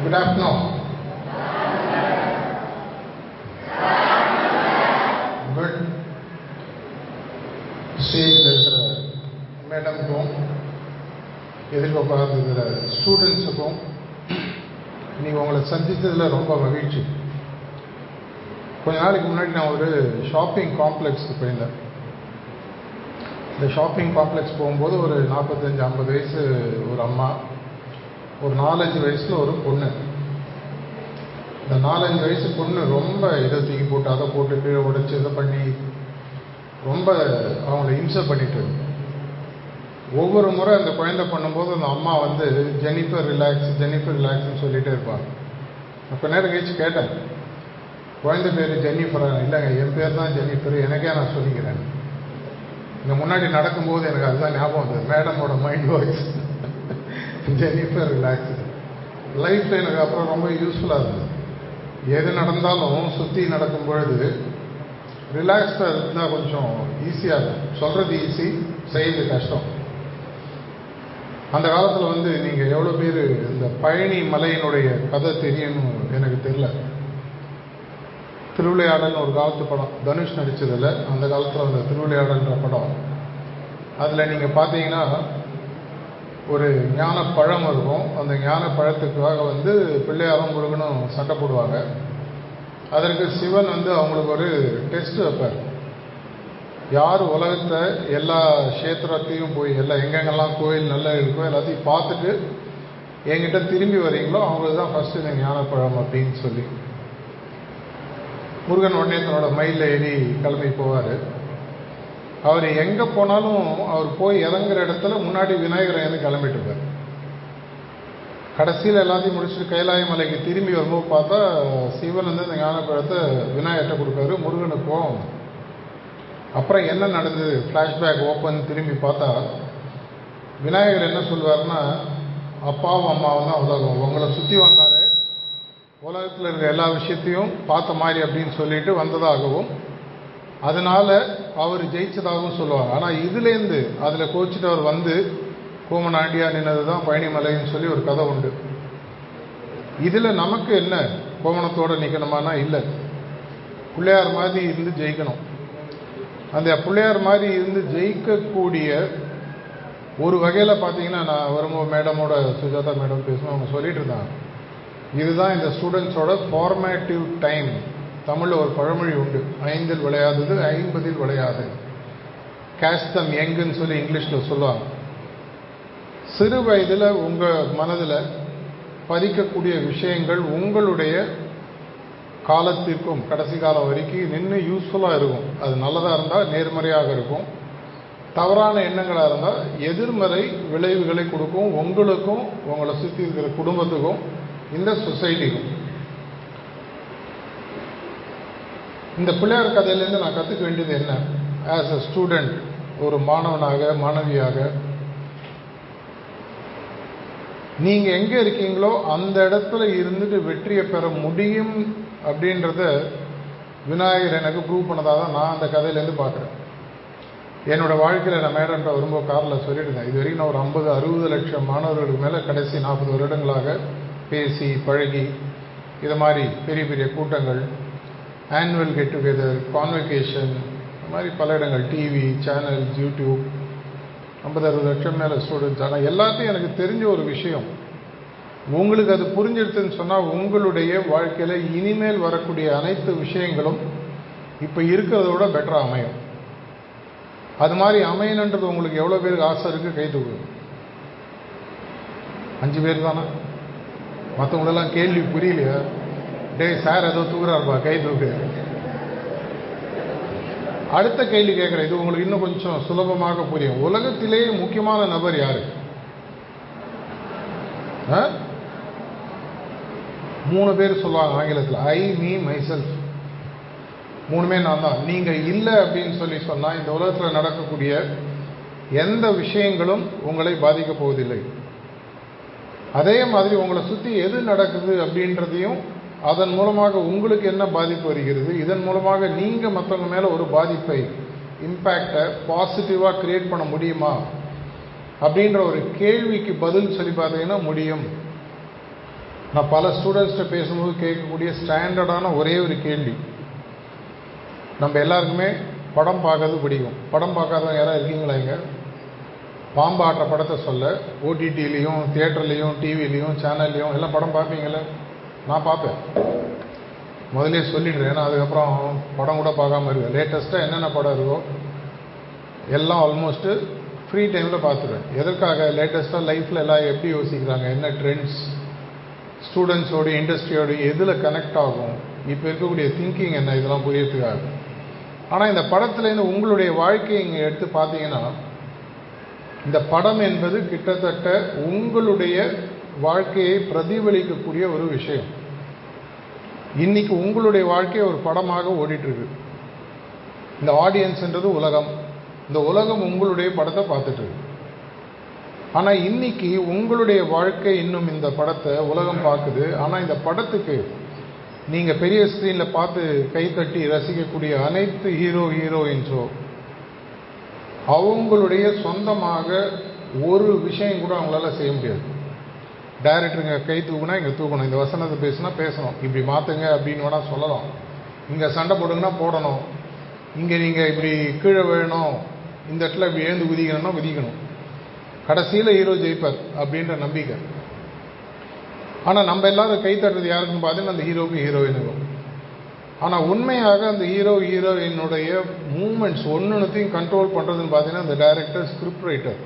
Good afternoon. Good. ஸ்டேஜில் இருக்கிற மேடம்க்கும் எதிர்க்க உட்காந்துருக்கிற ஸ்டூடெண்ட்ஸுக்கும் நீங்கள் உங்களை சந்தித்ததில் ரொம்ப மகிழ்ச்சி கொஞ்ச நாளைக்கு முன்னாடி நான் ஒரு ஷாப்பிங் காம்ப்ளெக்ஸ்க்கு போயிருந்தேன் இந்த ஷாப்பிங் காம்ப்ளெக்ஸ் போகும்போது ஒரு நாற்பத்தஞ்சு ஐம்பது வயசு ஒரு அம்மா ஒரு நாலஞ்சு வயசில் ஒரு பொண்ணு. இந்த நாலஞ்சு வயசு பொண்ணு ரொம்ப இதை தூக்கி போட்டு அதை போட்டு கீழே உடைச்சி இதை பண்ணி ரொம்ப அவங்கள இம்சை பண்ணிட்டு ஒவ்வொரு முறை அந்த குழந்தை பண்ணும்போது அந்த அம்மா வந்து ஜெனிஃபர் ரிலாக்ஸ் ஜெனிஃபர் ரிலாக்ஸ்னு சொல்லிகிட்டே இருப்பாங்க அப்போ நேரம் கழிச்சு கேட்டேன் குழந்தை பேர் ஜென்னிஃபரா இல்லைங்க என் பேர் தான் ஜென்னிஃபர் எனக்கே நான் சொல்லிக்கிறேன். இந்த முன்னாடி நடக்கும்போது எனக்கு அதுதான் ஞாபகம் வந்தது. மேடமோட மைண்ட் வாய்ஸ் ஜெனிஃபர் ரிலாக்ஸ் லைஃப்பில் எனக்கு அப்புறம் ரொம்ப யூஸ்ஃபுல்லாக இருந்தது. எது நடந்தாலும் சுற்றி நடக்கும் பொழுது ரிலாக்ஸாக இருந்தால் கொஞ்சம் ஈஸியாக இருக்கும். சொல்கிறது ஈஸி செய்யறது கஷ்டம். அந்த காலத்தில் வந்து நீங்கள் எவ்வளோ பேர் இந்த பழனி மலையினுடைய கதை தெரியணும் எனக்கு தெரியல. திருவிளையாடல்னு ஒரு காலத்து படம் தனுஷ் நடித்ததில் அந்த காலத்தில் அந்த திருவிளையாடல்ன்ற படம். அதில் நீங்கள் பார்த்தீங்கன்னா ஒரு ஞான பழம் இருக்கும். அந்த ஞான பழத்துக்காக வந்து பிள்ளையாரும் முருகனும் சண்டை போடுவாங்க. அதற்கு சிவன் வந்து அவங்களுக்கு ஒரு டெஸ்ட் வைப்பார். யார் உலகத்தை எல்லா கஷேத்திரத்தையும் போய் எல்லா எங்கெங்கெல்லாம் கோயில் நல்லா இருக்கோ எல்லாத்தையும் பார்த்துட்டு என்கிட்ட திரும்பி வரீங்களோ அவங்களுக்கு தான் ஃபஸ்ட்டு இந்த ஞானப்பழம் அப்படின்னு சொல்லி. முருகன் உடனே தன்னோட மயிலில் ஏறி கிளம்பி போவார். அவர் எங்கே போனாலும் அவர் போய் இறங்குற இடத்துல முன்னாடி விநாயகரை வந்து கிளம்பிட்டுருப்பார் கடைசியில் எல்லாத்தையும் முடிச்சுட்டு கைலாய மலைக்கு திரும்பி வரும்போது பார்த்தா சிவன் வந்து இந்த ஞானப்பழத்தை விநாயகர்கிட்ட கொடுக்காரு முருகனுக்கும் அப்புறம் என்ன நடந்தது? ஃப்ளாஷ்பேக் ஓப்பன் திரும்பி பார்த்தா விநாயகர் என்ன சொல்வார்னா அப்பாவும் அம்மாவும் தான் உதவும் உங்களை சுற்றி வந்தார் உலகத்தில் இருக்கிற எல்லா விஷயத்தையும் பார்த்த மாதிரி அப்படின்னு சொல்லிட்டு வந்ததாகவும் அதனால் அவர் ஜெயிச்சதாகவும் சொல்லுவாங்க. ஆனால் இதுலேருந்து அதில் கோச்சிட்டு அவர் வந்து கோமநாண்டியா நின்னது தான் பழனிமலைன்னு சொல்லி ஒரு கதை உண்டு. இதில் நமக்கு என்ன கோமணத்தோடு நிற்கணுமானா இல்லை. பிள்ளையார் மாதிரி இருந்து ஜெயிக்கணும். அந்த பிள்ளையார் மாதிரி இருந்து ஜெயிக்கக்கூடிய ஒரு வகையில் பார்த்தீங்கன்னா நான் வரும்போது மேடமோட சுஜாதா மேடம் பேசணும் அவங்க சொல்லிட்டு இருந்தாங்க. இதுதான் இந்த ஸ்டூடெண்ட்ஸோட ஃபார்மேட்டிவ் டைம் தமிழில் ஒரு பழமொழி உண்டு. ஐந்தில் விளையாதது ஐம்பதில் விளையாது. கேஸ்தம் எங்குன்னு சொல்லி இங்கிலீஷில் சொல்லுவாங்க. சிறு வயதில் உங்கள் மனதில் பதிக்கக்கூடிய விஷயங்கள் உங்களுடைய காலத்திற்கும் கடைசி காலம் வரைக்கும் நின்று யூஸ்ஃபுல்லாக இருக்கும். அது நல்லதாக இருந்தால் நேர்மறையாக இருக்கும். தவறான எண்ணங்களாக இருந்தால் எதிர்மறை விளைவுகளை கொடுக்கும். உங்களுக்கும் உங்களை சுற்றி இருக்கிற குடும்பத்துக்கும் இந்த சொசைட்டிக்கும் இந்த பிள்ளையார் கதையிலேருந்து நான் கற்றுக்க வேண்டியது என்ன? ஆஸ் அ ஸ்டூடெண்ட் ஒரு மாணவனாக மாணவியாக நீங்கள் எங்கே இருக்கீங்களோ அந்த இடத்துல இருந்துட்டு வெற்றியை பெற முடியும் அப்படின்றத விநாயகர் எனக்கு ப்ரூவ் பண்ணதாக தான் நான் அந்த கதையிலேருந்து பார்க்குறேன். என்னோட வாழ்க்கையில் நான் மேடம்ன்ற வரும்போது காரில் சொல்லியிருந்தேன் இது வரைக்கும் நான் ஒரு ஐம்பது அறுபது லட்சம் மாணவர்களுக்கு மேலே கடைசி நாற்பது வருடங்களாக பேசி பழகி இது மாதிரி பெரிய பெரிய கூட்டங்கள் ஆனுவல் கெட் டுகெதர் கான்வெகேஷன் இந்த மாதிரி பல இடங்கள் டிவி சேனல்ஸ் யூடியூப் ஐம்பது அறுபது லட்சம் மேலே ஸ்டூடெண்ட்ஸ் ஆனால் எல்லாத்தையும் எனக்கு தெரிஞ்ச ஒரு விஷயம் உங்களுக்கு அது புரிஞ்சிடுதுன்னு சொன்னால் உங்களுடைய வாழ்க்கையில் இனிமேல் வரக்கூடிய அனைத்து விஷயங்களும் இப்போ இருக்கிறத விட பெட்டராக அமையும். அது மாதிரி அமையணுன்றது உங்களுக்கு எவ்வளோ பேருக்கு ஆசை இருக்குது கை தூக்கு. அஞ்சு பேர் தானே? மற்றவங்களெல்லாம் கேள்வி புரியலையா? டேய் சார் ஏதோ தூக்குறாருப்பா கை தூக்கு. அடுத்த கேள்வி கேட்குறேன். இது உங்களுக்கு இன்னும் கொஞ்சம் சுலபமாக புரியும். உலகத்திலேயே முக்கியமான நபர் யாரு? மூணு பேர் சொல்லுவாங்க ஆங்கிலத்தில். ஐ மீ மைசெல்ஃப் மூணுமே நான் தான். நீங்கள் இல்லை அப்படின்னு சொல்லி சொன்னால் இந்த உலகத்தில் நடக்கக்கூடிய எந்த விஷயங்களும் உங்களை பாதிக்கப் போவதில்லை. அதே மாதிரி உங்களை சுற்றி எது நடக்குது அப்படின்றதையும் அதன் மூலமாக உங்களுக்கு என்ன பாதிப்பு வருகிறது? இதன் மூலமாக நீங்கள் மற்றவங்க மேலே ஒரு பாதிப்பை இம்பேக்டை பாசிட்டிவாக க்ரியேட் பண்ண முடியுமா? அப்படின்ற ஒரு கேள்விக்கு பதில் சொல்லி பார்த்தீங்கன்னா முடியும். நான் பல ஸ்டூடெண்ட்ஸ்கிட்ட பேசும்போது கேட்கக்கூடிய ஸ்டாண்டர்டான ஒரே ஒரு கேள்வி. நம்ம எல்லாருக்குமே படம் பார்க்கறது பிடிக்கும். படம் பார்க்காதவங்க யாராவது இருக்கீங்களா இங்கே? பாம்பாட்டுற படத்தை சொல்ல ஓடிடிலையும் தியேட்டர்லேயும் டிவிலையும் சேனல்லையும் எல்லாம் படம் பார்ப்பீங்களே நான் பார்ப்பேன். முதலே சொல்லிடுறேன். ஏன்னா அதுக்கப்புறம் படம் கூட பார்க்காம இருக்கேன் லேட்டஸ்ட்டாக என்னென்ன படம் இருக்கோ எல்லாம் ஆல்மோஸ்ட்டு ஃப்ரீ டைமில் பார்த்துருவேன். எதற்காக? லேட்டஸ்ட்டாக லைஃப்பில் எல்லாம் எப்படி யோசிக்கிறாங்க? என்ன ட்ரெண்ட்ஸ் ஸ்டூடெண்ட்ஸோட இண்டஸ்ட்ரியோடு எதில் கனெக்ட் ஆகும்? இப்போ இருக்கக்கூடிய திங்கிங் என்ன? இதெல்லாம் புரியறதுக்காக. ஆனால் இந்த படத்துலேருந்து உங்களுடைய வாழ்க்கையை இங்கே எடுத்து பார்த்தீங்கன்னா இந்த படம் என்பது கிட்டத்தட்ட உங்களுடைய வாழ்க்கையை பிரதிபலிக்கக்கூடிய ஒரு விஷயம். இன்னைக்கு உங்களுடைய வாழ்க்கை ஒரு படமாக ஓடிட்டுருக்கு. இந்த ஆடியன்ஸ்ன்றது உலகம். இந்த உலகம் உங்களுடைய படத்தை பார்த்துட்டு இருக்கு ஆனால் இன்னைக்கு உங்களுடைய வாழ்க்கை இன்னும் இந்த படத்தை உலகம் பார்க்குது. ஆனால் இந்த படத்துக்கு நீங்கள் பெரிய ஸ்க்ரீனில் பார்த்து கைத்தட்டி ரசிக்கக்கூடிய அனைத்து ஹீரோ ஹீரோயின்ஸோ அவங்களுடைய சொந்தமாக ஒரு விஷயம் கூட அவங்களால செய்ய முடியாது. டைரக்டருங்க கை தூக்குனா இங்கே தூக்கணும். இந்த வசனத்தை பேசுனா பேசணும். இப்படி மாற்றுங்க அப்படின்னு வேணால் சொல்லலாம். இங்கே சண்டை போடுங்கன்னா போடணும். இங்கே நீங்கள் இப்படி கீழே வேணும் இந்த இடத்துல இப்படி எழுந்து குதிக்கணும்னா குதிக்கணும். கடைசியில் ஹீரோ ஜெயிப்பார் அப்படின்ற நம்பிக்கை. ஆனால் நம்ம எல்லாரும் கை தட்டுறது யாருக்குன்னு பார்த்தீங்கன்னா அந்த ஹீரோவுக்கு ஹீரோயினுக்கும் ஆனால் உண்மையாக அந்த ஹீரோ ஹீரோயினுடைய மூமெண்ட்ஸ் ஒன்றுத்தையும் கண்ட்ரோல் பண்ணுறதுன்னு பார்த்தீங்கன்னா அந்த டைரக்டர் ஸ்கிரிப்ட் ரைட்டர்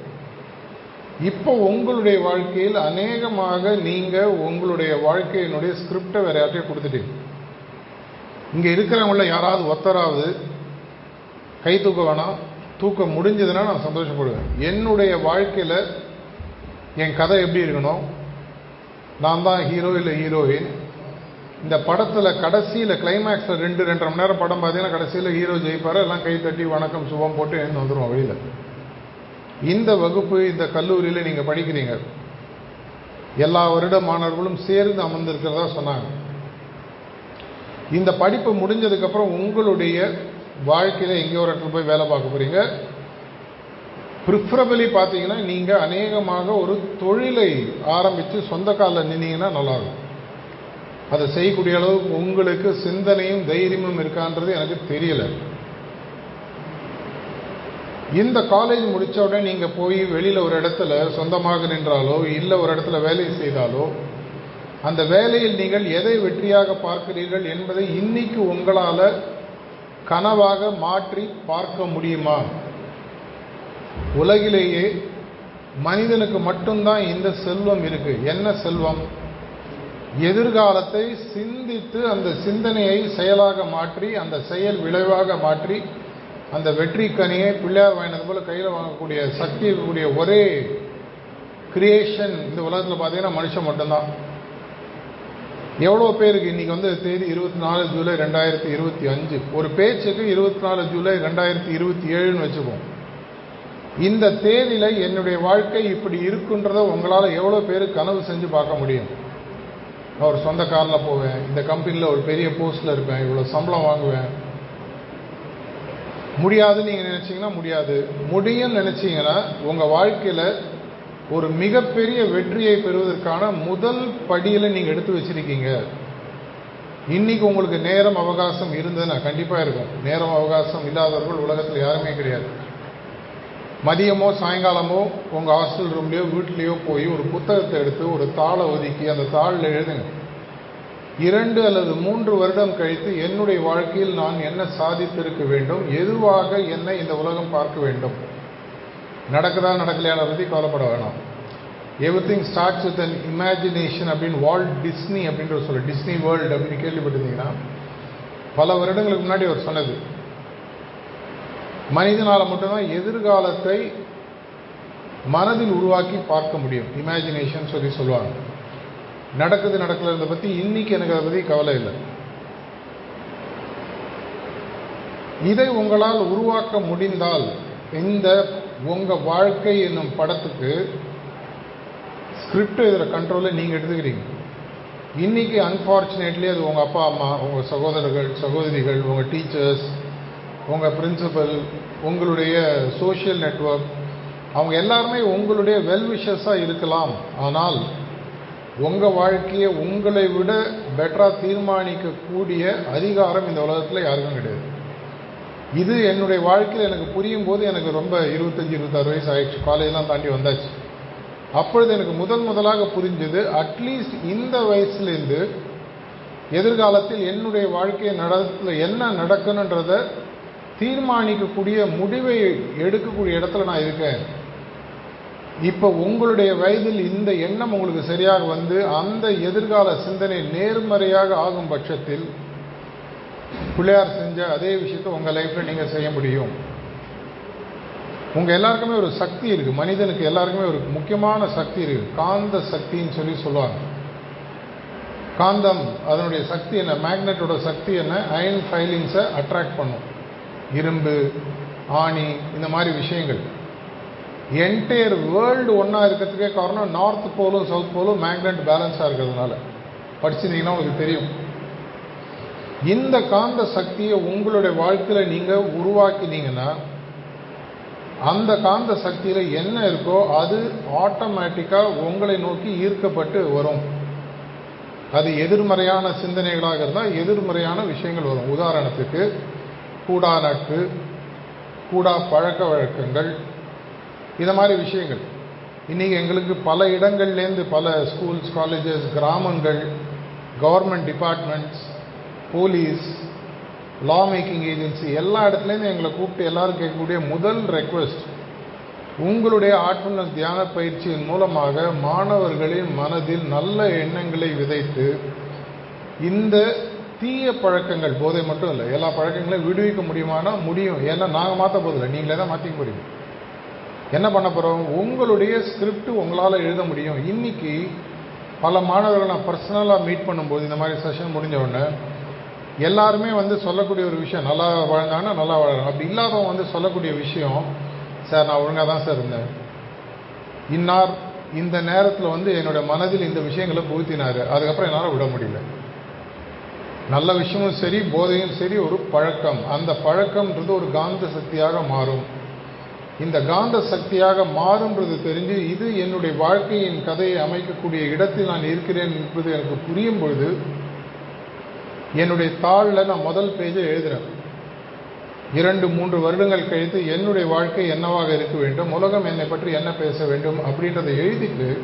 இப்போ உங்களுடைய வாழ்க்கையில் அநேகமாக நீங்கள் உங்களுடைய வாழ்க்கையினுடைய ஸ்கிரிப்டை வேற யார்ட்டையும் கொடுத்துட்டீங்க. இங்கே இருக்கிறவங்கள யாராவது ஒத்தராவது கை தூக்க வேணாம் தூக்க முடிஞ்சதுன்னா நான் சந்தோஷப்படுவேன். என்னுடைய வாழ்க்கையில் என் கதை எப்படி இருக்கணும்? நான் தான் ஹீரோ இல்லை ஹீரோயின் இந்த படத்தில் கடைசியில் கிளைமேக்ஸில் ரெண்டு ரெண்டரை மணி நேரம் படம் பார்த்தீங்கன்னா கடைசியில் ஹீரோ ஜெயிப்பார் எல்லாம் கை தட்டி வணக்கம் சுபம் போட்டு எழுந்து வந்துடுவோம் வெளியில். இந்த வகுப்பு இந்த கல்லூரியில் நீங்கள் படிக்கிறீங்க. எல்லா வருட மாணவர்களும் சேர்ந்து அமர்ந்திருக்கிறதா சொன்னாங்க. இந்த படிப்பு முடிஞ்சதுக்கப்புறம் உங்களுடைய வாழ்க்கையில் எங்கேயோ ஒரு இடத்துல போய் வேலை பார்க்க போகிறீங்க ப்ரிஃபரபிளி பார்த்தீங்கன்னா நீங்கள் அநேகமாக ஒரு தொழிலை ஆரம்பித்து சொந்த காலில் நின்னீங்கன்னா நல்லாயிருக்கும். அதை செய்யக்கூடிய அளவுக்கு உங்களுக்கு சிந்தனையும் தைரியமும் இருக்கான்றது எனக்கு தெரியலை. இந்த காலேஜ் முடித்த உடனே நீங்கள் போய் வெளியில் ஒரு இடத்துல சொந்தமாக நின்றாலோ இல்லை ஒரு இடத்துல வேலை செய்தாலோ அந்த வேலையில் நீங்கள் எதை வெற்றியாக பார்க்கிறீர்கள் என்பதை இன்னைக்கு உங்களால் கனவாக மாற்றி பார்க்க முடியுமா? உலகிலேயே மனிதனுக்கு மட்டும்தான் இந்த செல்வம் இருக்குது என்ன செல்வம்? எதிர்காலத்தை சிந்தித்து அந்த சிந்தனையை செயலாக மாற்றி அந்த செயல் விளைவாக மாற்றி அந்த வெற்றி கனியை பிள்ளையார் வாங்கினது போல் கையில் வாங்கக்கூடிய சக்தி இருக்கக்கூடிய ஒரே கிரியேஷன் இந்த உலகத்தில் பார்த்தீங்கன்னா மனுஷன் மட்டும்தான். எவ்வளோ பேருக்கு இன்றைக்கி வந்து தேதி இருபத்தி நாலு ஜூலை ரெண்டாயிரத்தி இருபத்தி அஞ்சு. ஒரு பேச்சுக்கு இருபத்தி நாலு ஜூலை ரெண்டாயிரத்தி இருபத்தி ஏழுன்னு வச்சுப்போம். இந்த தேதியில் என்னுடைய வாழ்க்கை இப்படி இருக்குன்றத உங்களால் எவ்வளோ பேர் கனவு செஞ்சு பார்க்க முடியும்? நான் ஒரு சொந்த காரில் போவேன். இந்த கம்பெனியில் ஒரு பெரிய போஸ்ட்டில் இருப்பேன். இவ்வளோ சம்பளம் வாங்குவேன். முடியாதுன்னு நீங்கள் நினச்சிங்கன்னா முடியாது. முடியும்னு நினச்சிங்கன்னா உங்கள் வாழ்க்கையில் ஒரு மிகப்பெரிய வெற்றியை பெறுவதற்கான முதல் படியில் நீங்கள் எடுத்து வச்சிருக்கீங்க. இன்றைக்கி உங்களுக்கு நேரம் அவகாசம் இருந்ததுன்னா கண்டிப்பாக இருக்கும். நேரம் அவகாசம் இல்லாதவர்கள் உலகத்தில் யாருமே கிடையாது. மதியமோ சாயங்காலமோ உங்கள் ஹாஸ்டல் ரூம்லேயோ வீட்லேயோ போய் ஒரு புத்தகத்தை எடுத்து ஒரு தாளை ஒதுக்கி அந்த தாளில் எழுதுங்க. இரண்டு அல்லது மூன்று வருடம் கழித்து என்னுடைய வாழ்க்கையில் நான் என்ன சாதித்திருக்க வேண்டும்? எதுவாக என்னை இந்த உலகம் பார்க்க வேண்டும்? நடக்குதா நடக்கலையான பற்றி கவலைப்பட வேணாம். Everything starts with an imagination அப்படின்னு வால்ட் டிஸ்னி அப்படின்ற சொல்ல டிஸ்னி வேர்ல்டு அப்படின்னு கேள்விப்பட்டிருந்தீங்கன்னா பல வருடங்களுக்கு முன்னாடி அவர் சொன்னது. மனிதனால் மட்டும்தான் எதிர்காலத்தை மனதில் உருவாக்கி பார்க்க முடியும். இமேஜினேஷன் சொல்லி சொல்லுவாங்க. நடக்குது நடக்கலதை பற்றி இன்னைக்கு எனக்கு அதை பற்றி கவலை இல்லை. இதை உங்களால் உருவாக்க முடிந்தால் இந்த உங்கள் வாழ்க்கை என்னும் படத்துக்கு ஸ்கிரிப்ட் இதில் கண்ட்ரோலை நீங்கள் எடுத்துக்கிறீங்க. இன்னைக்கு அன்ஃபார்ச்சுனேட்லி அது உங்கள் அப்பா அம்மா உங்கள் சகோதரர்கள் சகோதரிகள் உங்கள் டீச்சர்ஸ் உங்கள் பிரின்சிபல் உங்களுடைய சோஷியல் நெட்வொர்க் அவங்க எல்லாருமே உங்களுடைய வெல்விஷஸாக இருக்கலாம். ஆனால் உங்கள் வாழ்க்கையை உங்களை விட பெட்டராக தீர்மானிக்கக்கூடிய அதிகாரம் இந்த உலகத்தில் யாருக்கும் கிடையாது. இது என்னுடைய வாழ்க்கையில் எனக்கு புரியும் போது எனக்கு ரொம்ப இருபத்தஞ்சி இருபத்தாறு வயசு ஆயிடுச்சு. காலேஜெலாம் தாண்டி வந்தாச்சு. அப்பொழுது எனக்கு முதல் முதலாக புரிஞ்சது அட்லீஸ்ட் இந்த வயசுலேருந்து எதிர்காலத்தில் என்னுடைய வாழ்க்கை நடத்துல என்ன நடக்கணுன்றத தீர்மானிக்கக்கூடிய முடிவை எடுக்கக்கூடிய இடத்துல நான் இருக்கேன். இப்போ உங்களுடைய வயதில் இந்த எண்ணம் உங்களுக்கு சரியாக வந்து அந்த எதிர்கால சிந்தனை நேர்மறையாக ஆகும் பட்சத்தில் பிள்ளையார் செஞ்ச அதே விஷயத்தை உங்கள் லைஃப்பில் நீங்கள் செய்ய முடியும். உங்கள் எல்லாருக்குமே ஒரு சக்தி இருக்குது மனிதனுக்கு எல்லாருக்குமே ஒரு முக்கியமான சக்தி இருக்குது காந்த சக்தின்னு சொல்லி சொல்லுவாங்க. காந்தம் அதனுடைய சக்தி என்ன? மேக்னெட்டோட சக்தி என்ன? அயன் ஃபைலிங்ஸை அட்ராக்ட் பண்ணும். இரும்பு ஆணி இந்த மாதிரி விஷயங்கள். என்டையர் வேர்ல்டு ஒன்றா இருக்கிறதுக்கே காரணம் நார்த் போலும் சவுத் போலும் மேக்னெட் பேலன்ஸாக இருக்கிறதுனால. படிச்சிருந்தீங்கன்னா உங்களுக்கு தெரியும். இந்த காந்த சக்தியை உங்களுடைய வாழ்க்கையில் நீங்கள் உருவாக்கினீங்கன்னா அந்த காந்த சக்தியில் என்ன இருக்கோ அது ஆட்டோமேட்டிக்காக உங்களை நோக்கி ஈர்க்கப்பட்டு வரும். அது எதிர்மறையான சிந்தனைகளாக இருந்தால் எதிர்மறையான விஷயங்கள் வரும். உதாரணத்துக்கு கூடா நட்பு கூடா பழக்க வழக்கங்கள் இதை மாதிரி விஷயங்கள். இன்றைக்கி எங்களுக்கு பல இடங்கள்லேருந்து பல ஸ்கூல்ஸ் காலேஜஸ் கிராமங்கள் government departments police law making agency எல்லா இடத்துலேருந்து எங்களை கூப்பிட்டு எல்லாரும் கேட்கக்கூடிய முதல் ரெக்வெஸ்ட் உங்களுடைய ஆட்புணர் தியான பயிற்சியின் மூலமாக மாணவர்களின் மனதில் நல்ல எண்ணங்களை விதைத்து இந்த தீய பழக்கங்கள் போதை மட்டும் இல்லை எல்லா பழக்கங்களையும் விடுவிக்க முடியுமானா முடியும். ஏன்னா நாங்கள் மாற்ற போதில்லை நீங்களே தான் மாற்றிக்க முடியும் என்ன பண்ண போகிறோம் உங்களுடைய ஸ்கிரிப்ட் உங்களால் எழுத முடியும். இன்னைக்கு பல மாணவர்களை நான் பர்சனலாக மீட் பண்ணும்போது இந்த மாதிரி செஷன் முடிஞ்ச உடனே எல்லாருமே வந்து சொல்லக்கூடிய ஒரு விஷயம் நல்லா வாழ்ந்தாங்கன்னா நல்லா வாழணும். அப்படி இல்லாதவங்க வந்து சொல்லக்கூடிய விஷயம் சார் நான் ஒழுங்காக தான் சார் இருந்தேன். இன்னார் இந்த நேரத்தில் வந்து என்னோட மனதில் இந்த விஷயங்களை புகுத்தினார். அதுக்கப்புறம் என்னால் விட முடியல. நல்ல விஷயமும் சரி போதையும் சரி ஒரு பழக்கம். அந்த பழக்கம்ன்றது ஒரு காந்த சக்தியாக மாறும். இந்த காந்த சக்தியாக மாறுன்றது தெரிஞ்சு இது என்னுடைய வாழ்க்கையின் கதையை அமைக்கக்கூடிய இடத்தில் நான் இருக்கிறேன் என்பது எனக்கு புரியும் பொழுது என்னுடைய தாளில் நான் முதல் பேஜை எழுதுகிறேன் இரண்டு மூன்று வருடங்கள் கழித்து என்னுடைய வாழ்க்கை என்னவாக இருக்க வேண்டும் உலகம் என்னை பற்றி என்ன பேச வேண்டும் அப்படின்றத எழுதிட்டு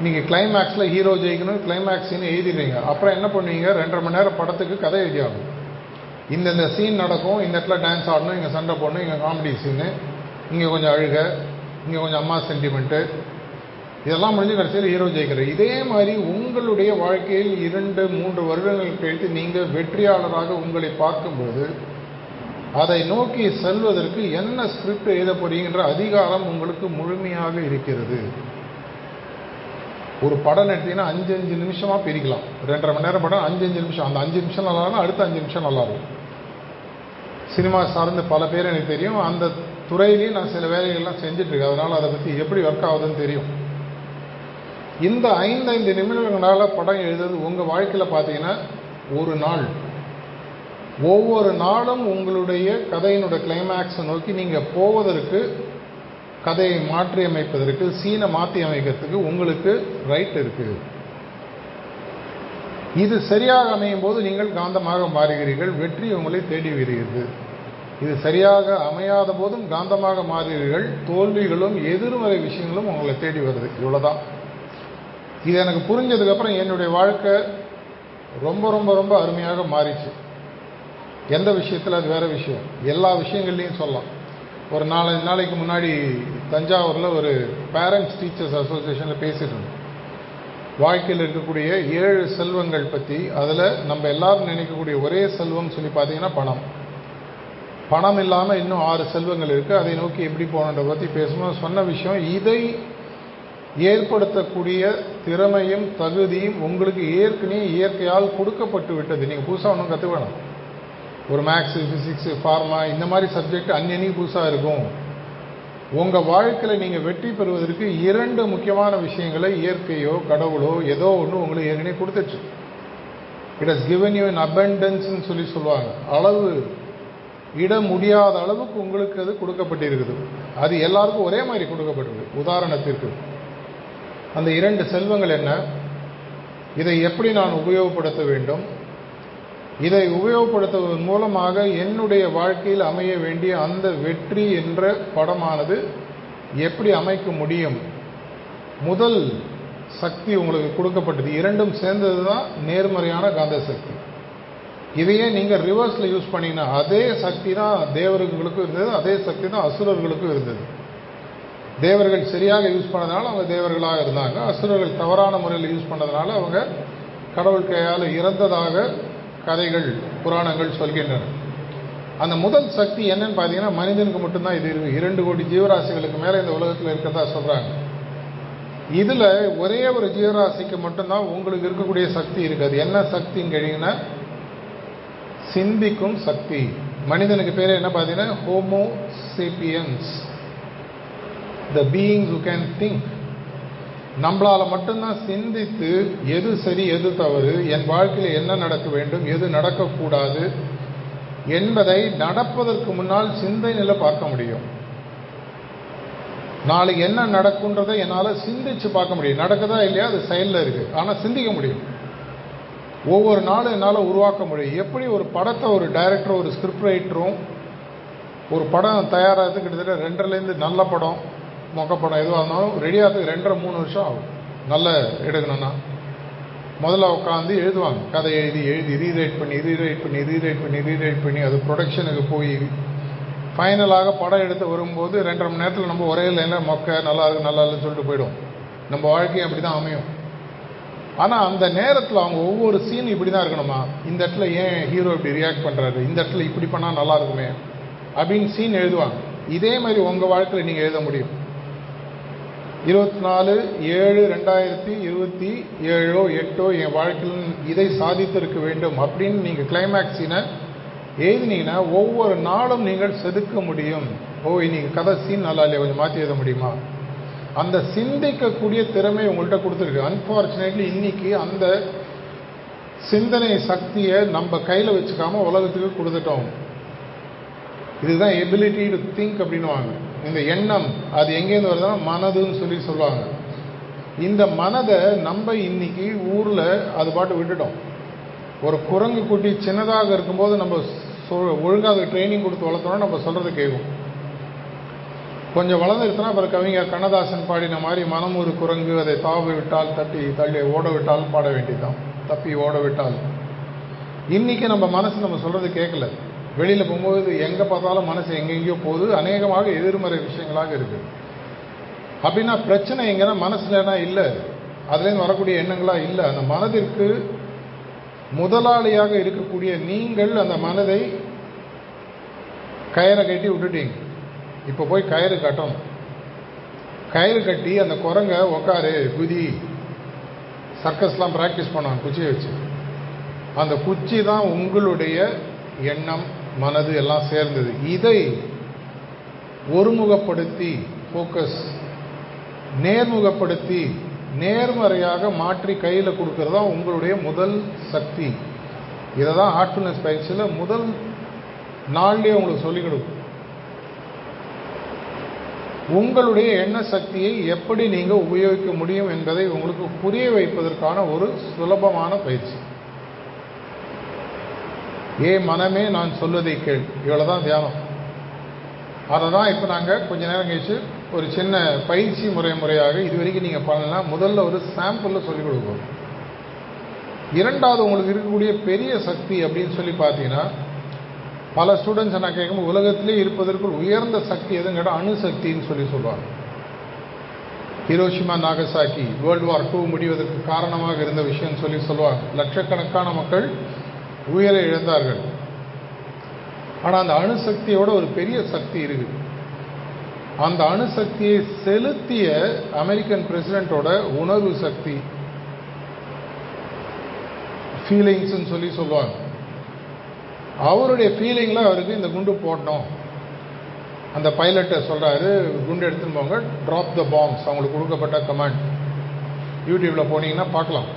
நீங்கள் கிளைமேக்ஸில் ஹீரோ ஜெயிக்கணும் கிளைமேக்ஸ்னு எழுதிடுறீங்க. அப்புறம் என்ன பண்ணுவீங்க? ரெண்டரை மணி நேரம் படத்துக்கு கதை எழுதியாகும் இந்தந்த சீன் நடக்கும் இந்த இடத்துல டான்ஸ் ஆடணும் இங்கே சண்டை போடணும் இங்கே காமெடி சீனு இங்கே கொஞ்சம் அழுக இங்கே கொஞ்சம் அம்மா சென்டிமெண்ட்டு இதெல்லாம் முடிஞ்சு கடைசியில் ஹீரோ ஜெயிக்கிறார் இதே மாதிரி உங்களுடைய வாழ்க்கையில் இரண்டு மூன்று வருடங்கள் கழித்து நீங்கள் வெற்றியாளராக உங்களை பார்க்கும்போது அதை நோக்கி செல்வதற்கு என்ன ஸ்கிரிப்ட் எழுத போறீங்கன்ற அதிகாரம் உங்களுக்கு முழுமையாக இருக்கிறது. ஒரு படம் எடுத்தீங்கன்னா அஞ்சு அஞ்சு நிமிஷமாக பிரிக்கலாம். ரெண்டரை மணி நேரம் படம் அஞ்சு அஞ்சு நிமிஷம். அந்த அஞ்சு நிமிஷம் நல்லா அடுத்த அஞ்சு நிமிஷம் நல்லா இருக்கும். சினிமா சார்ந்த பல பேர் எனக்கு தெரியும். அந்த துறையிலையும் நான் சில வேலைகள்லாம் செஞ்சிட்ருக்கேன் அதனால் அதை பற்றி எப்படி ஒர்க் ஆகுதுன்னு தெரியும். இந்த ஐந்து ஐந்து நிமிடங்களால் படம் எழுதுறது உங்கள் வாழ்க்கையில் பார்த்தீங்கன்னா ஒரு நாள். ஒவ்வொரு நாளும் உங்களுடைய கதையினுடைய கிளைமேக்ஸை நோக்கி நீங்கள் போவதற்கு கதையை மாற்றி அமைப்பதற்கு சீனை மாற்றி அமைக்கிறதுக்கு உங்களுக்கு ரைட் இருக்குது இது சரியாக அமையும் போது நீங்கள் காந்தமாக மாறுகிறீர்கள் வெற்றி உங்களை தேடி வருகிறது. இது சரியாக அமையாத போதும் காந்தமாக மாறுகிறீர்கள் தோல்விகளும் எதிர்மறை விஷயங்களும் உங்களை தேடி வருது. இவ்வளோதான் இது எனக்கு புரிஞ்சதுக்கப்புறம் என்னுடைய வாழ்க்கை ரொம்ப ரொம்ப ரொம்ப அருமையாக மாறிச்சு. எந்த விஷயத்தில்? அது வேறு விஷயம். எல்லா விஷயங்கள்லையும் சொல்லலாம். ஒரு நாலஞ்சு நாளைக்கு முன்னாடி தஞ்சாவூரில் ஒரு பேரண்ட்ஸ் டீச்சர்ஸ் அசோசியேஷனில் பேசிட்டு இருந்தோம். வாழ்க்கையில் இருக்கக்கூடிய ஏழு செல்வங்கள் பற்றி அதில் நம்ம எல்லாரும் நினைக்கக்கூடிய ஒரே செல்வம் சொல்லி பார்த்தீங்கன்னா பணம். பணம் இல்லாமல் இன்னும் ஆறு செல்வங்கள் இருக்குது அதை நோக்கி எப்படி போகணுன்ற பற்றி பேசணும். சொன்ன விஷயம் இதை ஏற்படுத்தக்கூடிய திறமையும் தகுதியும் உங்களுக்கு ஏற்கனவே இயற்கையால் கொடுக்கப்பட்டு விட்டது. நீங்கள் புதுசாக ஒன்றும் கற்றுக்க வேணாம் ஒரு மேக்ஸு ஃபிசிக்ஸு ஃபார்மா இந்த மாதிரி சப்ஜெக்ட் அன்னன்னைக்கு புதுசாக இருக்கும். உங்கள் வாழ்க்கையில் நீங்கள் வெற்றி பெறுவதற்கு இரண்டு முக்கியமான விஷயங்களை இயற்கையோ கடவுளோ ஏதோ ஒன்று உங்களுக்கு ஏற்கனவே கொடுத்துச்சு. It has given you in அபண்டன்ஸ்னு சொல்லி சொல்லுவாங்க. அளவு இட முடியாத அளவுக்கு உங்களுக்கு அது கொடுக்கப்பட்டிருக்குது. அது எல்லாருக்கும் ஒரே மாதிரி கொடுக்கப்பட்டிருக்கு. உதாரணத்திற்கு அந்த இரண்டு செல்வங்கள் என்ன? இதை எப்படி நான் உபயோகப்படுத்த வேண்டும்? இதை உபயோகப்படுத்துவதன் மூலமாக என்னுடைய வாழ்க்கையில் அமைய வேண்டிய அந்த வெற்றி என்ற படமானது எப்படி அமைக்க முடியும்? முதல் சக்தி உங்களுக்கு கொடுக்கப்பட்டது. இரண்டும் சேர்ந்தது தான் நேர்மறையான காந்த சக்தி. இதையே நீங்கள் ரிவர்ஸில் யூஸ் பண்ணிங்கன்னா அதே சக்தி தான் தேவர்களுக்கும் இருந்தது அதே சக்தி தான் அசுரர்களுக்கும் இருந்தது. தேவர்கள் சரியாக யூஸ் பண்ணதுனால அவங்க தேவர்களாக இருந்தாங்க. அசுரர்கள் தவறான முறையில் யூஸ் பண்ணதுனால அவங்க கடவுள் கையால் இறந்ததாக கதைகள் புராணங்கள் சொல்கின்றன. அந்த முதல் சக்தி என்னன்னு பார்த்தீங்கன்னா மனிதனுக்கு மட்டும்தான் இது இருக்கு. இரண்டு கோடி ஜீவராசிகளுக்கு மேலே இந்த உலகத்தில் இருக்கிறதா சொல்கிறாங்க இதில் ஒரே ஒரு ஜீவராசிக்கு மட்டும்தான் உங்களுக்கு இருக்கக்கூடிய சக்தி இருக்குது அது என்ன சக்தின்னு கேட்டிங்கன்னா சிந்திக்கும் சக்தி. மனிதனுக்கு பேர் என்ன பார்த்தீங்கன்னா homo sapiens the beings who can think நம்மளால் மட்டும்தான் சிந்தித்து எது சரி எது தவறு என் வாழ்க்கையில் என்ன நடக்க வேண்டும் எது நடக்கக்கூடாது என்பதை நடப்பதற்கு முன்னால் சிந்தனையில் பார்க்க முடியும். நாளைக்கு என்ன நடக்குன்றதை என்னால் சிந்திச்சு பார்க்க முடியும். நடக்குதா இல்லையா? அது செயலில் இருக்குது ஆனால் சிந்திக்க முடியும். ஒவ்வொரு நாளும் என்னால் உருவாக்க முடியும். எப்படி ஒரு படத்தை ஒரு டைரக்டர் ஒரு ஸ்கிரிப்ட் ரைட்டரும் ஒரு படம் தயாராகிறது கிட்டத்தட்ட ரெண்டுலேருந்து நல்ல படம் மொக்கப்படம் படம் எதுவாக இருந்தாலும் ரெடியாகிறதுக்கு ரெண்டரை மூணு வருஷம் ஆகும். நல்ல எடுக்கணும்னா. முதல்ல உட்காந்து எழுதுவாங்க. கதை எழுதி எழுதி ரீரைட் பண்ணி ரீரைட் பண்ணி ரீரைட் பண்ணி ரீரைட் பண்ணி அது ப்ரொடக்ஷனுக்கு போய் ஃபைனலாக படம் எடுத்து வரும்போது ரெண்டரை மணி நேரத்தில் நம்ம ஒரே லைனில் மொக்க நல்லா இருக்கு நல்லா இல்லைன்னு சொல்லிட்டு போயிடும் நம்ம வாழ்க்கையும் அப்படி தான் அமையும். ஆனால் அந்த நேரத்தில் அவங்க ஒவ்வொரு சீன் இப்படி தான் இருக்கணுமா? இந்த இடத்துல ஏன் ஹீரோ இப்படி ரியாக்ட் பண்ணுறாரு இந்த இடத்துல இப்படி பண்ணால் நல்லா இருக்குமே? அப்படின்னு சீன் எழுதுவாங்க. இதே மாதிரி உங்கள் வாழ்க்கையில் நீங்கள் எழுத முடியும். இருபத்தி நாலு ஏழு ரெண்டாயிரத்தி இருபத்தி ஏழோ எட்டோ என் வாழ்க்கையில் இதை சாதித்திருக்க வேண்டும் அப்படின்னு நீங்கள் கிளைமேக்ஸினை எழுதினீங்கன்னா ஒவ்வொரு நாளும் நீங்கள் செதுக்க முடியும். ஓ இன்னைக்கு கதை சீன் நல்லா இல்லையா கொஞ்சம் மாற்றி எழுத முடியுமா? அந்த சிந்திக்கக்கூடிய திறமை உங்கள்கிட்ட கொடுத்துருக்கு. அன்ஃபார்ச்சுனேட்லி இன்னைக்கு அந்த சிந்தனை சக்தியை நம்ம கையில் வச்சுக்காம உலகத்துக்கு கொடுத்துட்டோம். இதுதான் எபிலிட்டி டு திங்க் அப்படின்னுவாங்க. இந்த எண்ணம் அது எங்கேருந்து வருதுன்னா மனதுன்னு சொல்லி சொல்லுவாங்க. இந்த மனதை நம்ம இன்னைக்கு ஊரில் அது பாட்டு விட்டுட்டோம். ஒரு குரங்கு குட்டி சின்னதாக இருக்கும்போது நம்ம சொல் ஒழுங்காக ட்ரைனிங் கொடுத்து வளர்த்தோம்னா நம்ம சொல்கிறது கேட்கும் கொஞ்சம் வளர்ந்துருச்சுன்னா அப்புறம் கவிஞர் கண்ணதாசன் பாடின மாதிரி மனம் ஒரு குரங்கு அதை தாவி விட்டால் தட்டி தள்ளி ஓட விட்டால் பாட வேண்டியதுதான். தப்பி ஓட விட்டால். இன்னைக்கு நம்ம மனசு நம்ம சொல்கிறது கேட்கல வெளியில் போகும்போது எங்கே பார்த்தாலும் மனசு எங்கெங்கேயோ போகுது. அநேகமாக எதிர்மறை விஷயங்களாக இருக்குது அப்படின்னா பிரச்சனை எங்கன்னா மனசுலனா இல்லை. அதுலேருந்து வரக்கூடிய எண்ணங்களாக இல்லை. அந்த மனதிற்கு முதலாளியாக இருக்கக்கூடிய நீங்கள் அந்த மனதை கயிறை கட்டி விட்டுட்டீங்க. இப்போ போய் கயிறு கட்டணும். கயிறு கட்டி அந்த குரங்கை உக்காரு குதி. சர்க்கஸ்லாம் ப்ராக்டிஸ் பண்ணுவாங்க. குச்சியை வச்சு. அந்த குச்சி தான் உங்களுடைய எண்ணம் மனது எல்லாம் சேர்ந்தது. இதை ஒருமுகப்படுத்தி ஃபோக்கஸ் நேர்முகப்படுத்தி நேர்மறையாக மாற்றி கையில் கொடுக்கறது தான் உங்களுடைய முதல் சக்தி. இதை தான் ஹார்ட்ஃபுல்னஸ் பயிற்சியில் முதல் நாள்லேயே உங்களுக்கு சொல்லிக் கொடுக்கும். உங்களுடைய எண்ண சக்தியை எப்படி நீங்கள் உபயோகிக்க முடியும் என்பதை உங்களுக்கு புரிய வைப்பதற்கான ஒரு சுலபமான பயிற்சி. ஏ மனமே நான் சொல்வதை கேள். இவ்வளோ தான் தியானம். அதை தான் இப்போ நாங்கள் கொஞ்ச நேரம் கழிச்சு ஒரு சின்ன பயிற்சி முறை முறையாக இது வரைக்கும் நீங்கள் பண்ணலாம் முதல்ல ஒரு சாம்பிளில் சொல்லிக் கொடுப்போம். இரண்டாவது உங்களுக்கு இருக்கக்கூடிய பெரிய சக்தி அப்படின்னு சொல்லி பார்த்தீங்கன்னா பல ஸ்டூடெண்ட்ஸ் நான் கேட்கும்போது உலகத்திலே இருப்பதற்குள் உயர்ந்த சக்தி எதுன்னு கேட்டால் அணுசக்தின்னு சொல்லி சொல்லுவாங்க. Hiroshima Nagasaki world war two முடிவதற்கு காரணமாக இருந்த விஷயம்னு சொல்லி சொல்லுவாங்க. லட்சக்கணக்கான மக்கள் உயிரை இழந்தார்கள். ஆனால் அந்த அணுசக்தியோட ஒரு பெரிய சக்தி இருக்குது. அந்த அணுசக்தியை செலுத்திய அமெரிக்கன் பிரசிடெண்ட்டோட உணர்வு சக்தி ஃபீலிங்ஸ்ன்னு சொல்லி சொல்லுவாங்க. அவருடைய ஃபீலிங்கில் அவருக்கு இந்த குண்டு போடணும். அந்த பைலட்டை சொல்கிறாரு குண்டு எடுத்துன்னு போங்க ட்ராப் த பாம்ஸ் அவங்களுக்கு கொடுக்கப்பட்ட கமாண்ட் யூடியூப்பில் போனீங்கன்னா பார்க்கலாம்.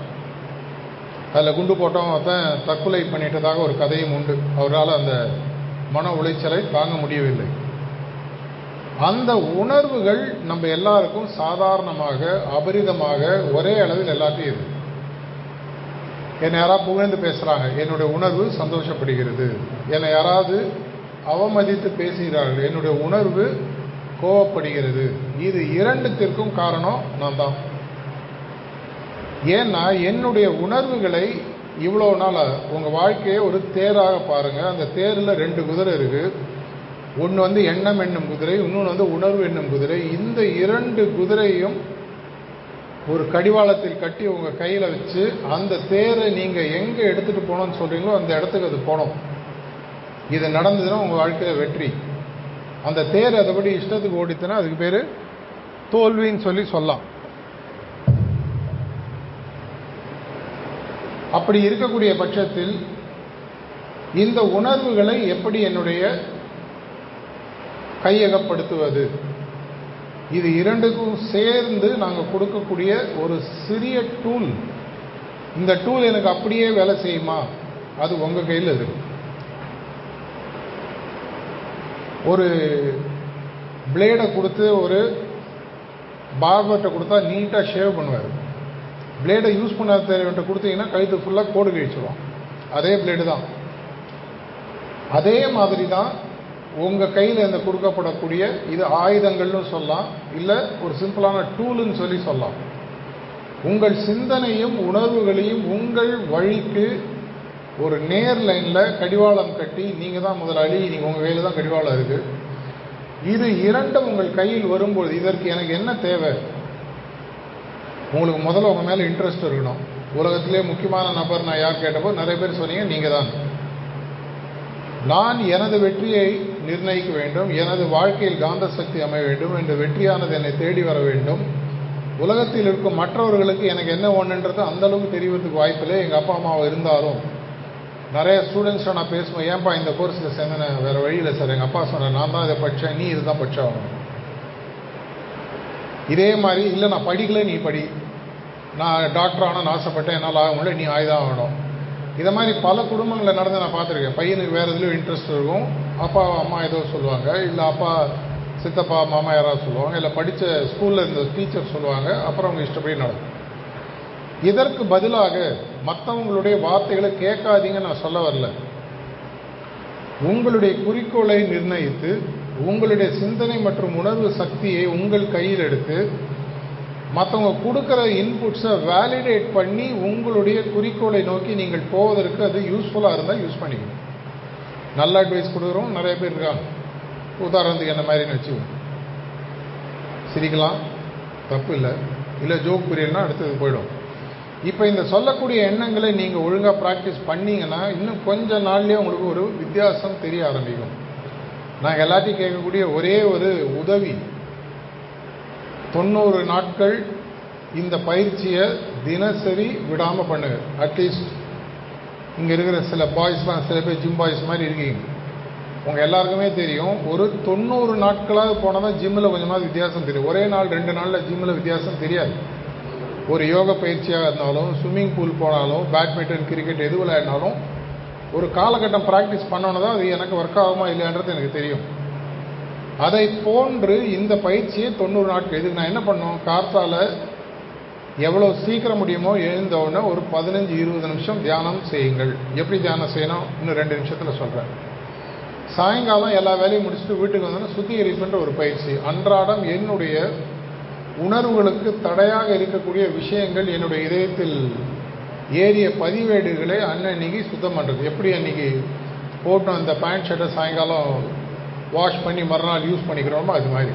அதில் குண்டு போட்டவன் ஒருத்தன் தற்கொலை பண்ணிட்டதாக ஒரு கதையும் உண்டு. அவரால் அந்த மன உளைச்சலை தாங்க முடியவில்லை. அந்த உணர்வுகள் நம்ம எல்லாருக்கும் சாதாரணமாக அபரிதமாக ஒரே அளவில் எல்லாத்தையும் இருக்கு. என்னை யாராவது புகழ்ந்து பேசுகிறாங்க என்னுடைய உணர்வு சந்தோஷப்படுகிறது. என்னை யாராவது அவமதித்து பேசுகிறார்கள் என்னுடைய உணர்வு கோவப்படுகிறது. இது இரண்டுத்திற்கும் காரணம் நான் தான் ஏன்னா என்னுடைய உணர்வுகளை இவ்வளோ நாள் உங்கள் வாழ்க்கையை ஒரு தேராக பாருங்கள் அந்த தேரில் ரெண்டு குதிரை இருக்குது ஒன்று வந்து எண்ணம் என்னும் குதிரை இன்னொன்று வந்து உணர்வு என்னும் குதிரை. இந்த இரண்டு குதிரையும் ஒரு கடிவாளத்தில் கட்டி உங்கள் கையில் வச்சு அந்த தேரை நீங்கள் எங்கே எடுத்துகிட்டு போகணும்னு சொல்கிறீங்களோ அந்த இடத்துக்கு அது போனோம். இது நடந்ததுன்னா உங்கள் வாழ்க்கையில் வெற்றி. அந்த தேர் அதுபடி இஷ்டத்துக்கு ஓடித்துனா அதுக்கு பேர் தோல்வின்னு சொல்லி சொல்லலாம். அப்படி இருக்கக்கூடிய பட்சத்தில் இந்த உணர்வுகளை எப்படி என்னுடைய கையகப்படுத்துவது? இது இரண்டுக்கும் சேர்ந்து நாங்கள் கொடுக்கக்கூடிய ஒரு சிறிய டூல் இந்த டூல் எனக்கு அப்படியே வேலை செய்யுமா? அது உங்கள் கையில் இருக்கு. ஒரு பிளேடை கொடுத்து ஒரு பார்பர்ட்டை கொடுத்தா நீட்டாக ஷேவ் பண்ணுவார். பிளேடை யூஸ் பண்ணாத தேவைகிட்ட கொடுத்தீங்கன்னா கழுத்து ஃபுல்லாக கோடு கழிச்சிடும் அதே பிளேடு தான். அதே மாதிரி தான் உங்கள் கையில் இந்த கொடுக்கப்படக்கூடிய இது ஆயுதங்கள்னு சொல்லலாம் இல்லை ஒரு சிம்பிளான டூலுன்னு சொல்லி சொல்லலாம். உங்கள் சிந்தனையும் உணர்வுகளையும் உங்கள் வழிக்கு ஒரு நேர் லைனில் கடிவாளம் கட்டி நீங்கள் தான் முதலாளி நீங்கள் உங்கள் கையில் தான் கடிவாளம் இருக்குது இது இரண்டும் உங்கள் கையில் வரும்போது இதற்கு எனக்கு என்ன தேவை? உங்களுக்கு முதல்ல உங்கள் மேலே இன்ட்ரெஸ்ட் இருக்கணும். உலகத்திலே முக்கியமான நபர் நான் யார் கேட்டப்போ நிறைய பேர் சொன்னீங்க நீங்கள் தான் நான் எனது வெற்றியை நிர்ணயிக்க வேண்டும் எனது வாழ்க்கையில் காந்த சக்தி அமைய வேண்டும் இந்த வெற்றியானது என்னை தேடி வர வேண்டும். உலகத்தில் இருக்கும் மற்றவர்களுக்கு எனக்கு என்ன ஒன்றுன்றது அந்தளவுக்கு அளவுக்கு வாய்ப்பில்லை எங்கள் அப்பா அம்மாவை இருந்தாலும் நிறைய ஸ்டூடெண்ட்ஸை நான் பேசுவேன் ஏன்பா இந்த கோர்ஸில் சேர்ந்தேன் வேறு வழியில் சார். எங்கள் அப்பா சொன்னேன் நான் தான் இதை படித்தேன் நீ இதுதான் படித்தாகணும் இதே மாதிரி இல்லை நான் படிக்கல நீ படி. நான் டாக்டர் ஆகணும்னு ஆசைப்பட்டேன் என்னால் ஆக முடியல நீ ஆயுதம் ஆகணும். இதை மாதிரி பல குடும்பங்களில் நடந்து நான் பார்த்துருக்கேன். பையனுக்கு வேறு எதுலையும் இன்ட்ரெஸ்ட் இருக்கும். அப்பா அம்மா ஏதோ சொல்லுவாங்க. இல்லை அப்பா சித்தப்பா மாமா யாராவது சொல்லுவாங்க. இல்லை படித்த ஸ்கூலில் இருந்த டீச்சர் சொல்லுவாங்க. அப்புறம் அவங்க இஷ்டப்படி நடக்கும். இதற்கு பதிலாக மற்றவங்களுடைய வார்த்தைகளை கேட்காதீங்க நான் சொல்ல வரல. உங்களுடைய குறிக்கோளை நிர்ணயித்து உங்களுடைய சிந்தனை மற்றும் உணர்வு சக்தியை உங்கள் கையில் எடுத்து மற்றவங்க கொடுக்குற இன்புட்ஸை வேலிடேட் பண்ணி உங்களுடைய குறிக்கோளை நோக்கி நீங்கள் போவதற்கு அது யூஸ்ஃபுல்லாக இருந்தால் யூஸ் பண்ணிக்கணும். நல்ல அட்வைஸ் கொடுக்குறோம் நிறைய பேர் இருக்காங்க. உதாரணத்துக்கு என்ன மாதிரின்னு வச்சுக்கோங்க சிரிக்கலாம். தப்பு இல்லை. இல்லை ஜோக் புரியலன்னா அடுத்தது போயிடும். இப்போ இந்த சொல்லக்கூடிய எண்ணங்களை நீங்கள் ஒழுங்காக ப்ராக்டிஸ் பண்ணீங்கன்னா இன்னும் கொஞ்ச நாள்லேயே உங்களுக்கு ஒரு வித்தியாசம் தெரிய ஆரம்பிக்கும். நாங்கள் எல்லாத்தையும் கேட்கக்கூடிய ஒரே ஒரு உதவி தொண்ணூறு நாட்கள் இந்த பயிற்சியை தினசரி விடாமல் பண்ணுங்க. அட்லீஸ்ட் இங்கே இருக்கிற சில பாய்ஸ்லாம் சில பேர் ஜிம் பாய்ஸ் மாதிரி இருக்கீங்க. உங்கள் எல்லாருக்குமே தெரியும் ஒரு தொண்ணூறு நாட்களாக போனால் தான் ஜிம்மில் கொஞ்சமாக வித்தியாசம் தெரியும். ஒரே நாள் ரெண்டு நாளில் ஜிம்மில் வித்தியாசம் தெரியாது. ஒரு யோக பயிற்சியாக இருந்தாலும் ஸ்விம்மிங் பூல் போனாலும் பேட்மிண்டன் கிரிக்கெட் எது விளையாடினாலும் ஒரு காலகட்டம் ப்ராக்டிஸ் பண்ணோன்னு தான் அது எனக்கு ஒர்க் ஆகுமா இல்லையான்றது எனக்கு தெரியும். அதை போன்று இந்த பயிற்சியை தொண்ணூறு நாட்கள் இதுக்கு நான் என்ன பண்ணோம்? கார்த்தால எவ்வளோ சீக்கிரம் முடியுமோ எழுந்தவுடனே ஒரு பதினஞ்சு இருபது நிமிஷம் தியானம் செய்யுங்கள். எப்படி தியானம் செய்யணும்? இன்னும் ரெண்டு நிமிஷத்தில் சொல்கிறேன் சாயங்காலம் எல்லா வேலையும் முடிச்சுட்டு வீட்டுக்கு வந்தோன்னா சுத்திகரிப்புன்ற ஒரு பயிற்சி. அன்றாடம் என்னுடைய உணர்வுகளுக்கு தடையாக இருக்கக்கூடிய விஷயங்கள் என்னுடைய இதயத்தில் ஏறிய பதிவேடுகளை அன்னன்னைக்கு சுத்தம் பண்ணுறது எப்படி அன்னைக்கு போட்டோம் அந்த பேண்ட் ஷர்ட்டை சாயங்காலம் வாஷ் பண்ணி மறுநாள் யூஸ் பண்ணிக்கிறோமோ அது மாதிரி.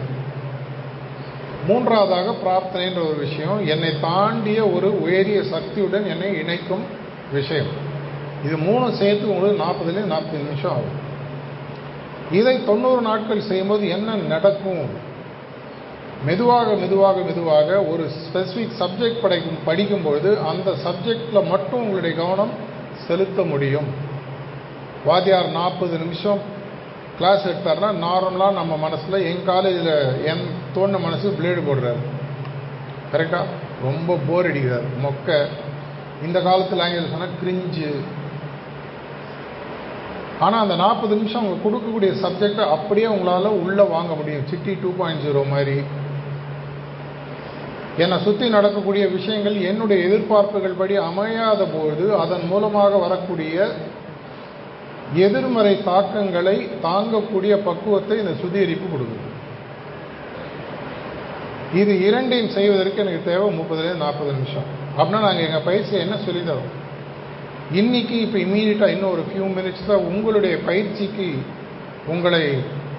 மூன்றாவதாக பிரார்த்தனைன்ற ஒரு விஷயம் என்னை தாண்டிய ஒரு உயரிய சக்தியுடன் என்னை இணைக்கும் விஷயம். இது மூணு சேர்த்து உங்களுக்கு நாற்பதுலேருந்து நாற்பது நிமிஷம் ஆகும். இதை தொண்ணூறு நாட்கள் செய்யும்போது என்ன நடக்கும்? மெதுவாக மெதுவாக மெதுவாக ஒரு ஸ்பெசிஃபிக் சப்ஜெக்ட் படைக்கும் படிக்கும்பொழுது அந்த சப்ஜெக்டில் மட்டும் உங்களுடைய கவனம் செலுத்த முடியும். வாத்தியார் நாற்பது நிமிஷம் கிளாஸ் எடுத்தார்னா நார்மலாக நம்ம மனசில் என் காலேஜில் என் தோணுன மனசு பிளேடு போடுறாரு. கரெக்டாக ரொம்ப போர் அடிக்கிறார். மொக்க. இந்த காலத்து லாங்குவேஜ் சொன்னால் கிரிஞ்சு ஆனால் அந்த நாற்பது நிமிஷம் அவங்க கொடுக்கக்கூடிய சப்ஜெக்டை அப்படியே உங்களால் உள்ளே வாங்க முடியும். சிட்டி டூ பாயிண்ட் ஜீரோ மாதிரி. என்னை சுற்றி நடக்கக்கூடிய விஷயங்கள் என்னுடைய எதிர்பார்ப்புகள் படி அமையாத போது அதன் மூலமாக வரக்கூடிய எதிர்மறை தாக்கங்களை தாங்கக்கூடிய பக்குவத்தை இந்த சுத்திகரிப்பு கொடுக்குது. இது இரண்டையும் செய்வதற்கு எனக்கு தேவை முப்பதுலேருந்து நாற்பது நிமிஷம். அப்படின்னா நாங்கள் எங்கள் பயிற்சியை என்ன சொல்லி தரோம் இன்னைக்கு இப்போ இம்மீடியட்டாக இன்னும் ஒரு ஃபியூ மினிட்ஸ் தான் உங்களுடைய பயிற்சிக்கு உங்களை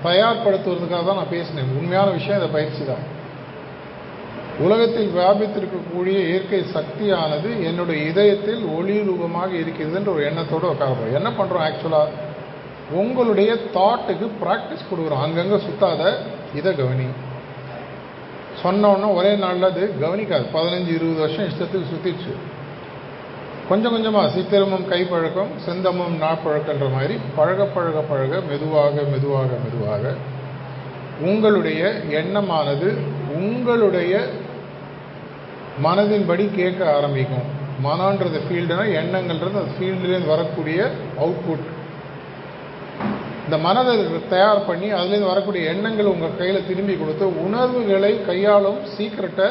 தயார்படுத்துவதற்காக தான் நான் பேசினேன். உண்மையான விஷயம் இந்த பயிற்சி தான். உலகத்தில் வியாபித்திருக்கக்கூடிய இயற்கை சக்தியானது என்னுடைய இதயத்தில் ஒளி ரூபமாக இருக்கிறதுன்ற ஒரு எண்ணத்தோடு உட்காரப்போம் என்ன பண்ணுறோம் ஆக்சுவலாக உங்களுடைய தாட்டுக்கு ப்ராக்டிஸ் கொடுக்குறோம். அங்கங்கே சுத்தாத இதை கவனி. சொன்னோன்னே ஒரே நாளில் அது கவனிக்காது. பதினஞ்சு இருபது வருஷம் இஷ்டத்துக்கு சுற்றிச்சு கொஞ்சம் கொஞ்சமாக சித்திரமும் கைப்பழக்கம் செந்தமும் நாப்பழக்கன்ற மாதிரி பழக பழக பழக மெதுவாக மெதுவாக மெதுவாக உங்களுடைய எண்ணமானது உங்களுடைய மனதின்படி கேட்க ஆரம்பிக்கும். மனன்றது ஃபீல்டுனா எண்ணங்கள்ன்றது அந்த ஃபீல்டுலேருந்து வரக்கூடிய அவுட்புட் இந்த மனதை தயார் பண்ணி அதுலேருந்து வரக்கூடிய எண்ணங்கள் உங்கள் கையில் திரும்பி கொடுத்து உணர்வுகளை கையாளும் சீக்கிரட்டை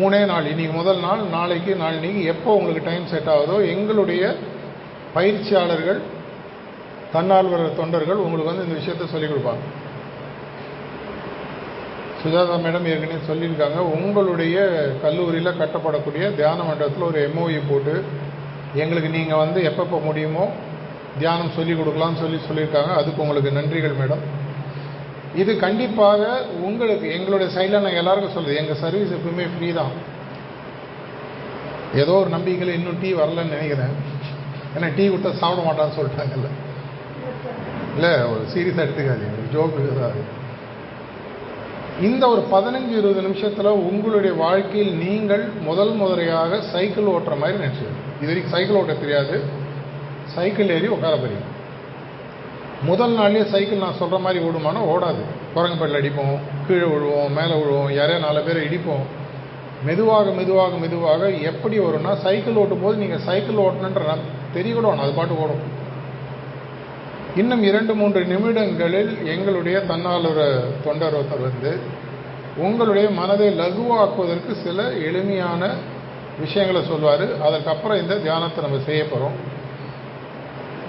மூணே நாள் இன்னைக்கு முதல் நாள் நாளைக்கு நாளைக்கு எப்போ உங்களுக்கு டைம் செட் ஆகுதோ எங்களுடைய பயிற்சியாளர்கள் தன்னார்வலர் தொண்டர்கள் உங்களுக்கு வந்து இந்த விஷயத்த சொல்லிக் கொடுப்பாங்க. சுஜாதா மேடம் ஏற்கனவே சொல்லியிருக்காங்க உங்களுடைய கல்லூரியில் கட்டப்படக்கூடிய தியான மண்டபத்தில் ஒரு எம்ஓஇ போட்டு எங்களுக்கு நீங்கள் வந்து எப்பப்போ முடியுமோ தியானம் சொல்லிக் கொடுக்கலாம்னு சொல்லி சொல்லியிருக்காங்க. அதுக்கு உங்களுக்கு நன்றிகள் மேடம். இது கண்டிப்பாக உங்களுக்கு எங்களுடைய சைடில் நான் எல்லாருக்கும் சொல்லுது எங்கள் சர்வீஸ் எப்பவுமே ஃப்ரீ தான். ஏதோ ஒரு நம்பிக்கையில் இன்னும் டீ வரலன்னு நினைக்கிறேன். ஏன்னா டீ கொடுத்தா சாப்பிட மாட்டான்னு சொல்லிட்டாங்கல்ல இல்லை ஒரு சீரியஸாக எடுத்துக்காதீங்க ஜோக்கு தான் இந்த ஒரு பதினஞ்சு இருபது நிமிஷத்தில் உங்களுடைய வாழ்க்கையில் நீங்கள் முதல் முறையாக சைக்கிள் ஓட்டுற மாதிரி நினச்சிது இது வரைக்கும் சைக்கிள் ஓட்ட தெரியாது. சைக்கிள் ஏறி உட்கார போறீங்க. முதல் நாள்லேயே சைக்கிள் நான் சொல்கிற மாதிரி ஓடுமானா ஓடாது. குரங்கப்பட்டில் அடிப்போம் கீழே விழுவோம் மேலே விழுவோம் யாரையா நாலு பேரை இடிப்போம். மெதுவாக மெதுவாக மெதுவாக எப்படி வரும்னா சைக்கிள் ஓட்டும் போது நீங்கள் சைக்கிள் ஓட்டணுன்ற தெரியக்கூடும் அது பாட்டு ஓடும். இன்னும் இரண்டு மூன்று நிமிடங்களில் எங்களுடைய தன்னார்வ தொண்டர் ஒருத்தர் வந்து உங்களுடைய மனதை லகுவாக்குவதற்கு சில எளிமையான விஷயங்களை சொல்வார். அதற்கப்புறம் இந்த தியானத்தை நம்ம செய்ய போகிறோம்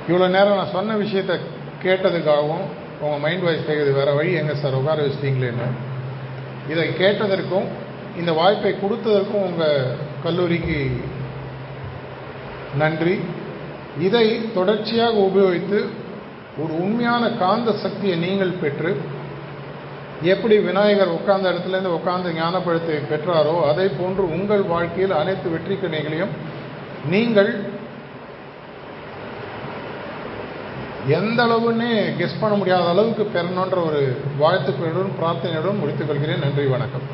இவ்வளோ நேரம் நான் சொன்ன விஷயத்தை கேட்டதுக்காகவும் உங்கள் மைண்ட் வாய்ஸ் கேட்குது வேறு வழி எங்கே சார்? உட்கார வச்சிட்டிங்களேன்னு. இதை கேட்டதற்கும் இந்த வாய்ப்பை கொடுத்ததற்கும் உங்கள் கல்லூரிக்கு நன்றி. இதை தொடர்ச்சியாக உபயோகித்து ஒரு உண்மையான காந்த சக்தியை நீங்கள் பெற்று எப்படி விநாயகர் உட்கார்ந்த இடத்துலேருந்து உட்கார்ந்து ஞானப்பழத்தை பெற்றாரோ அதே போன்று உங்கள் வாழ்க்கையில் அனைத்து வெற்றிக்கணிகளையும் நீங்கள் எந்த அளவுன்னு கெஸ் பண்ண முடியாத அளவுக்கு பெறணுன்ற ஒரு வாழ்த்துக்களுடன் பிரார்த்தனையுடன் முடித்துக் கொள்கிறேன். நன்றி வணக்கம்.